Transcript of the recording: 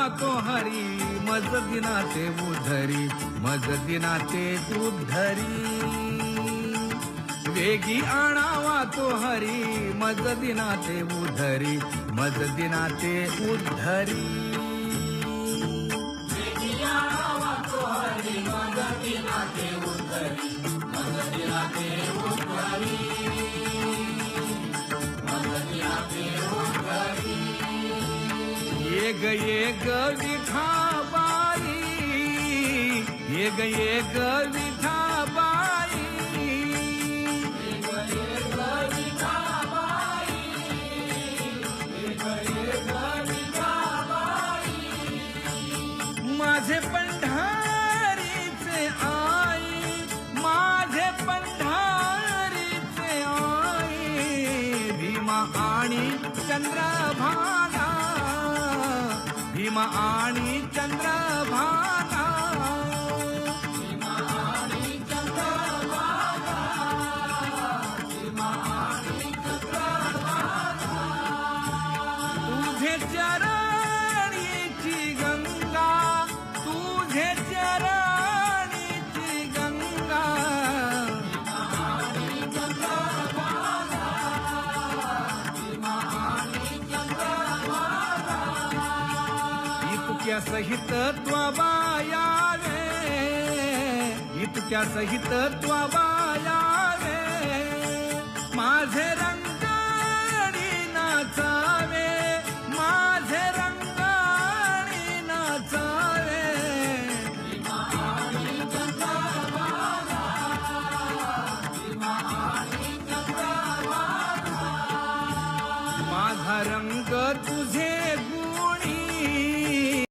तो हरी मज दिनाचे उधरी मज दिनाचे उद्धरी वेगी आणावा तो हरी मज दिनाचे उधरी मज दिनाचे उद्धरी ये ग ये ग विठाबाई ये ग ये ग विठाबाई माझे पंढारीचे आई माझे पंढारीचे आई भीमा आणि चंद्रभागा। भीम आणि चंद्रभागा. तुझे चरण इतक्या सहित त्वाबाया रे इतक्या सहित त्वाबाया रे माझे रंगाणी नाचावे माझे रंगाणी नाचावे. माझा रंग तुझे गुणी.